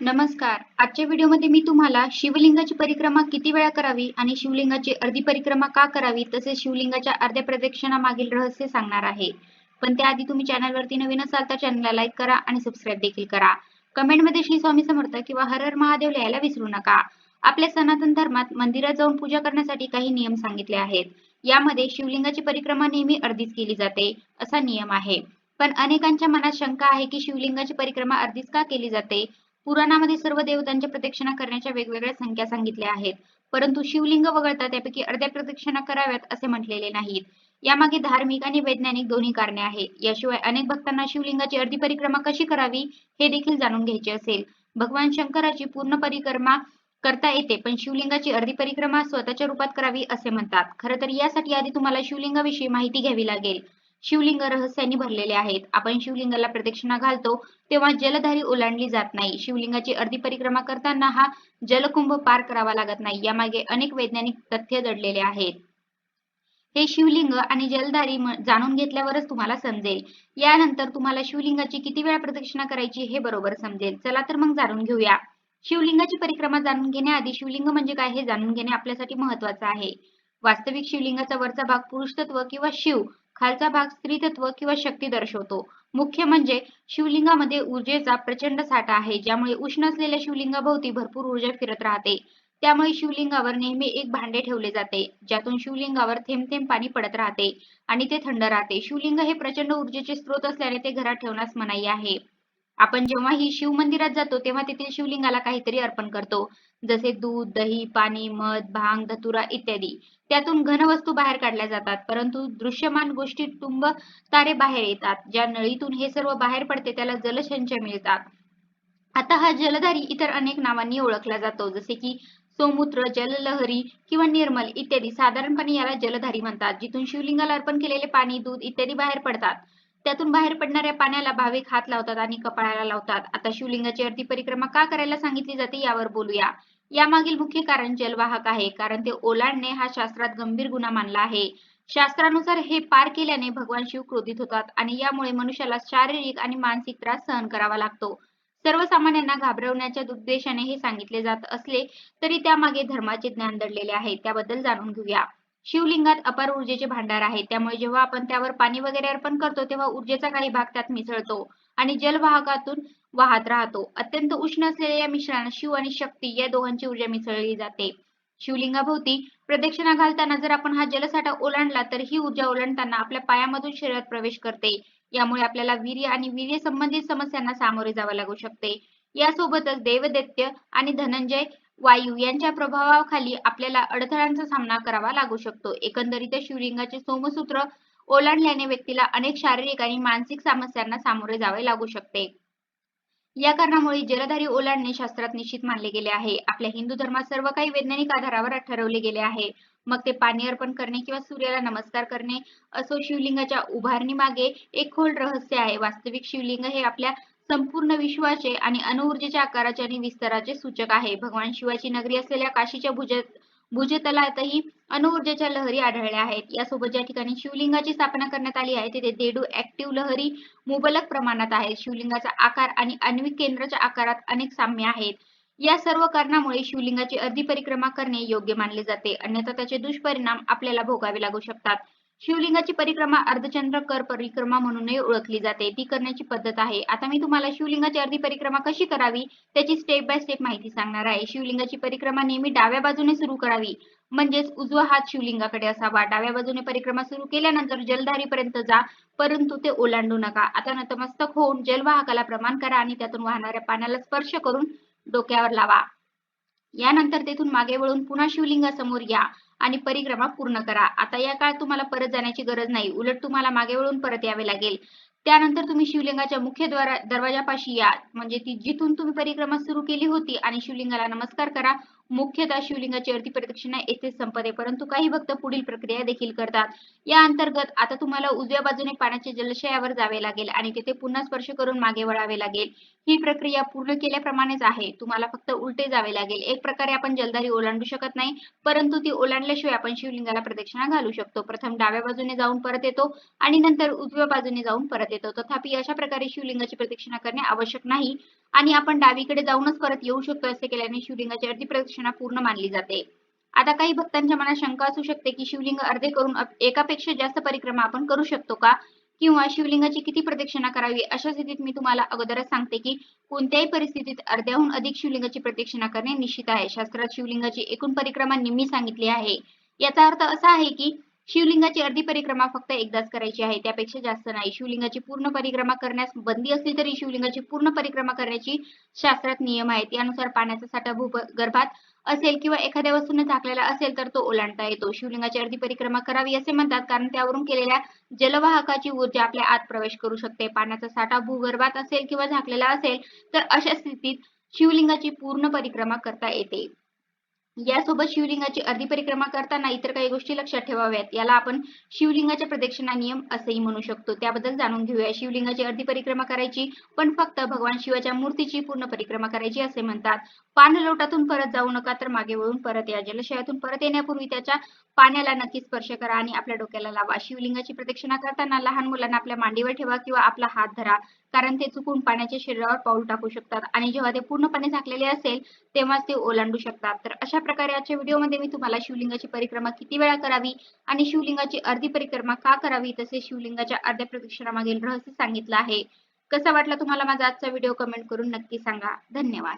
नमस्कार. आजच्या व्हिडिओमध्ये मी तुम्हाला शिवलिंगाची परिक्रमा किती वेळा करावी आणि शिवलिंगाची अर्धी परिक्रमा का करावी तसेच शिवलिंगाच्या अर्ध्या प्रदक्षिणा मागील रहस्य सांगणार आहे. पण त्याआधी तुम्ही चॅनलवरती नवीन असाल तर चॅनलला लाईक करा आणि सबस्क्राईब देखील करा. कमेंटमध्ये श्री स्वामी समर्थ किंवा हर हर महादेव लिहायला विसरू नका. आपल्या सनातन धर्मात मंदिरात जाऊन पूजा करण्यासाठी काही नियम सांगितले आहेत. यामध्ये शिवलिंगाची परिक्रमा नेहमी अर्धीच केली जाते असा नियम आहे. पण अनेकांच्या मनात शंका आहे की शिवलिंगाची परिक्रमा अर्धीच का केली जाते? पुराणामध्ये सर्व देवतांच्या प्रदक्षिणा करण्याच्या वेगवेगळ्या संख्या सांगितल्या आहेत. परंतु शिवलिंग वगळता त्यापैकी अर्ध्या प्रदक्षिणा कराव्यात असे म्हटलेले नाहीत. यामागे धार्मिक आणि वैज्ञानिक दोन्ही कारणे आहेत. याशिवाय अनेक भक्तांना शिवलिंगाची अर्धी परिक्रमा कशी करावी हे देखील जाणून घ्यायचे असेल. भगवान शंकराची पूर्ण परिक्रमा करता येते पण शिवलिंगाची अर्धी परिक्रमा स्वतःच्या रूपात करावी असे म्हणतात. खरं तर यासाठी आधी तुम्हाला शिवलिंगाविषयी माहिती घ्यावी लागेल. शिवलिंग रहस्याने भरलेले आहेत. आपण शिवलिंगाला प्रदक्षिणा घालतो तेव्हा जलधारी ओलांडली जात नाही. शिवलिंगाची अर्धी परिक्रमा करताना हा जलकुंभ पार करावा लागत नाही. यामागे अनेक वैज्ञानिक तथ्य दडलेले आहेत. हे शिवलिंग आणि जलधारी जाणून घेतल्यावरच तुम्हाला समजेल. यानंतर तुम्हाला शिवलिंगाची किती वेळा प्रदक्षिणा करायची हे बरोबर समजेल. चला तर मग जाणून घेऊया. शिवलिंगाची परिक्रमा जाणून घेण्याआधी शिवलिंग म्हणजे काय हे जाणून घेणे आपल्यासाठी महत्वाचं आहे. वास्तविक शिवलिंगाचा वरचा भाग पुरुष तत्व किंवा शिव. खालचा भाग स्त्री तत्व किंवा शक्ती दर्शवतो. मुख्य म्हणजे शिवलिंगामध्ये ऊर्जेचा प्रचंड साठा आहे ज्यामुळे उष्ण असलेल्या शिवलिंगाभोवती भरपूर ऊर्जा फिरत राहते. त्यामुळे शिवलिंगावर नेहमी एक भांडे ठेवले जाते ज्यातून शिवलिंगावर थेंब थेंब पाणी पडत राहते आणि ते थंड राहते. शिवलिंग हे प्रचंड ऊर्जेचे स्रोत असल्याने ते घरात ठेवण्यास मनाई आहे. आपण जेव्हा ही शिव मंदिरात जातो तेव्हा तेथील शिवलिंगाला काहीतरी अर्पण करतो. जसे दूध दही पाणी मध भांग धतुरा इत्यादी. त्यातून घनवस्तू बाहेर काढल्या जातात. परंतु दृश्यमान गोष्टी टुंब तारे बाहेर येतात. ज्या नळीतून हे सर्व बाहेर पडते त्याला जलसंचय मिळतात. आता हा जलधारी इतर अनेक नावांनी ओळखला जातो. जसे की सोमूत्र जललहरी किंवा निर्मल इत्यादी. साधारणपणे याला जलधारी म्हणतात. जिथून शिवलिंगाला अर्पण केलेले पाणी दूध इत्यादी बाहेर पडतात. त्यातून बाहेर पडणाऱ्या पाण्याला भाविक हात लावतात आणि कपाळाला लावतात. आता शिवलिंगाची अर्धी परिक्रमा का करायला सांगितली जाते यावर बोलूया. यामागील मुख्य कारण जलवाहक आहे कारण ते ओलांडणे हा शास्त्रात गंभीर गुन्हा मानला आहे. शास्त्रानुसार हे पार केल्याने भगवान शिव क्रोधित होतात आणि यामुळे मनुष्याला शारीरिक आणि मानसिक त्रास सहन करावा लागतो. सर्वसामान्यांना घाबरवण्याच्या उद्देशाने हे सांगितले जात असले तरी त्यामागे धर्माचे ज्ञान दडलेले आहे त्याबद्दल जाणून घेऊया. शिवलिंगात अपार ऊर्जेचे भांडार आहे. त्यामुळे जेव्हा आपण त्यावर पाणी वगैरे अर्पण करतो तेव्हा ऊर्जेचा काही भाग त्यात मिसळतो आणि जलवाहकातून वाहत राहतो. अत्यंत उष्ण असलेल्या या मिश्रणात शिव आणि शक्ती या दोघांची ऊर्जा मिसळली जाते. शिवलिंगाभोवती प्रदक्षिणा घालताना जर आपण हा जलसाठा ओलांडला तर ही ऊर्जा ओलांडताना आपल्या पायामधून शरीरात प्रवेश करते. यामुळे आपल्याला वीर्य आणि वीर्य संबंधित समस्यांना सामोरे जावे लागू शकते. यासोबतच देवदैत्य आणि धनंजय वायू यांच्या प्रभावाखाली आपल्याला अडथळ्यांचा सामना करावा लागू शकतो. एकंदरीत शिवलिंगाचे सोमसूत्र ओलांडल्याने व्यक्तीला अनेक शारीरिक आणि मानसिक समस्यांना सामोरे जावे लागू शकते. या कारणामुळे जलधारी ओलांडणे शास्त्रात निश्चित मानले गेले आहे. आपल्या हिंदू धर्मात सर्व काही वैज्ञानिक आधारावर ठरवले गेले आहे. मग ते पाणी अर्पण करणे किंवा सूर्याला नमस्कार करणे असो शिवलिंगाच्या उभारणी मागे एक खोल रहस्य आहे. वास्तविक शिवलिंग हे आपल्या संपूर्ण विश्वाचे आणि अणुऊर्जेच्या आकाराचे आणि विस्ताराचे सूचक आहे. भगवान शिवाची नगरी असलेल्या काशीच्या भुज भुजतलातही अणुऊर्जेच्या लहरी आढळल्या आहेत. यासोबत ज्या ठिकाणी शिवलिंगाची स्थापना करण्यात आली आहे तिथे देडू ऍक्टिव्ह लहरी मुबलक प्रमाणात आहेत शिवलिंगाचा आकार आणि आण्विक केंद्राच्या आकारात अनेक साम्य आहेत. या सर्व कारणामुळे शिवलिंगाची अर्धी परिक्रमा करणे योग्य मानले जाते. अन्यथा त्याचे दुष्परिणाम आपल्याला भोगावे लागू शकतात. शिवलिंगाची परिक्रमा अर्धचंद्र कर परिक्रमा म्हणूनही ओळखली जाते. ती करण्याची पद्धत आहे. आता मी तुम्हाला शिवलिंगाची अर्धी परिक्रमा कशी करावी? त्याची स्टेप बाय स्टेप माहिती सांगणार आहे. शिवलिंगाची परिक्रमा नेहमी डाव्या बाजूने सुरू करावी. म्हणजेच उजवा हात शिवलिंगाकडे असावा. डाव्या बाजूने परिक्रमा सुरू केल्यानंतर जलधारीपर्यंत जा परंतु ते ओलांडू नका. आता नतमस्तक होऊन जलवाहकाला प्रमाण करा आणि त्यातून वाहणाऱ्या पाण्याला स्पर्श करून डोक्यावर लावा. यानंतर तेथून मागे वळून पुन्हा शिवलिंगासमोर या. आणि परिक्रमा पूर्ण करा. आता या काळात तुम्हाला परत जाण्याची गरज नाही. उलट तुम्हाला मागे वळून परत यावे लागेल. त्यानंतर तुम्ही शिवलिंगाच्या मुख्य द्वारा दरवाजापाशी या. म्हणजे ती जिथून तुम्ही परिक्रमा सुरू केली होती आणि शिवलिंगाला नमस्कार करा मुख्यतः शिवलिंगाची अर्धी प्रदक्षिणा येथेच संपते. परंतु काही भक्त पुढील प्रक्रिया देखील करतात. या अंतर्गत आता तुम्हाला उजव्या बाजूने पाण्याच्या जलाशयावर जावे लागेल आणि तेथे पुन्हा स्पर्श करून मागे वळावे लागेल. ही प्रक्रिया पूर्ण केल्याप्रमाणेच आहे. तुम्हाला फक्त उलटे जावे लागेल. एक प्रकारे आपण जलधारी ओलांडू शकत नाही परंतु ती ओलांडल्याशिवाय आपण शिवलिंगाला प्रदक्षिणा घालू शकतो. प्रथम डाव्या बाजूने जाऊन परत येतो आणि नंतर उजव्या बाजूने जाऊन परत येतं तथापि अशा प्रकारे शिवलिंगाची प्रदक्षिणा करणे आवश्यक नाही आणि आपण डावीकडे जाऊनच परत येऊ शकतो असे केल्याने शिवलिंगाची अर्धी प्रदक्षिणा पूर्ण मानली जाते. आता काही भक्तांच्या मनात शंका असू शकते की शिवलिंग अर्धे करून एकापेक्षा जास्त परिक्रमा आपण करू शकतो का? किंवा शिवलिंगाची किती प्रदक्षिणा करावी? अशा स्थितीत मी तुम्हाला अगोदरच सांगते की कोणत्याही परिस्थितीत अर्ध्याहून अधिक शिवलिंगाची प्रदक्षिणा करणे निश्चित आहे. शास्त्रात शिवलिंगाची एकूण परिक्रमा निम्मी सांगितली आहे. याचा अर्थ असा आहे की शिवलिंगाची अर्धी परिक्रमा फक्त एकदाच करायची आहे त्यापेक्षा जास्त नाही. शिवलिंगाची पूर्ण परिक्रमा करण्यास बंदी असली तरी शिवलिंगाची पूर्ण परिक्रमा करण्याची शास्त्रात नियम आहेत. त्यानुसार पाण्याचा साठा भूगर्भात असेल किंवा एखाद्या वस्तूने झाकलेला असेल तर तो ओलांडता येतो. शिवलिंगाची अर्धी परिक्रमा करावी असे म्हणतात कारण त्यावरून केलेल्या जलवाहकाची ऊर्जा आपल्या आत प्रवेश करू शकते. पाण्याचा साठा भूगर्भात असेल किंवा झाकलेला असेल तर अशा स्थितीत शिवलिंगाची पूर्ण परिक्रमा करता येते. यासोबत शिवलिंगाची अर्धी परिक्रमा करताना इतर काही गोष्टी लक्षात ठेवाव्यात. याला आपण शिवलिंगाच्या प्रदक्षिणा नियम असेही म्हणू शकतो. त्याबद्दल जाणून घेऊया. शिवलिंगाची अर्धी परिक्रमा करायची पण फक्त भगवान शिवाच्या मूर्तीची पूर्ण परिक्रमा करायची असे म्हणतात. पाणलोटातून परत जाऊ नका तर मागे वळून परत या. जलाशयातून परत येण्यापूर्वी त्याच्या पाण्याला नक्की स्पर्श करा आणि आपल्या डोक्याला लावा. शिवलिंगाची प्रदक्षिणा करताना लहान मुलांना आपल्या मांडीवर ठेवा किंवा आपला हात धरा. कारण ते चुकून पाण्याच्या शरीरावर पाऊल टाकू शकतात. आणि जेव्हा ते पूर्णपणे झाकलेले असेल तेव्हाच ते ओलांडू शकतात. तर अशा प्रकारे आजच्या व्हिडिओमध्ये मी तुम्हाला शिवलिंगाची परिक्रमा किती वेळा करावी आणि शिवलिंगाची अर्धी परिक्रमा का करावी तसेच शिवलिंगाच्या अर्ध्या प्रदक्षिणामागील रहस्य सांगितलं आहे. कसा वाटला तुम्हाला माझा आजचा व्हिडिओ कमेंट करून नक्की सांगा. धन्यवाद.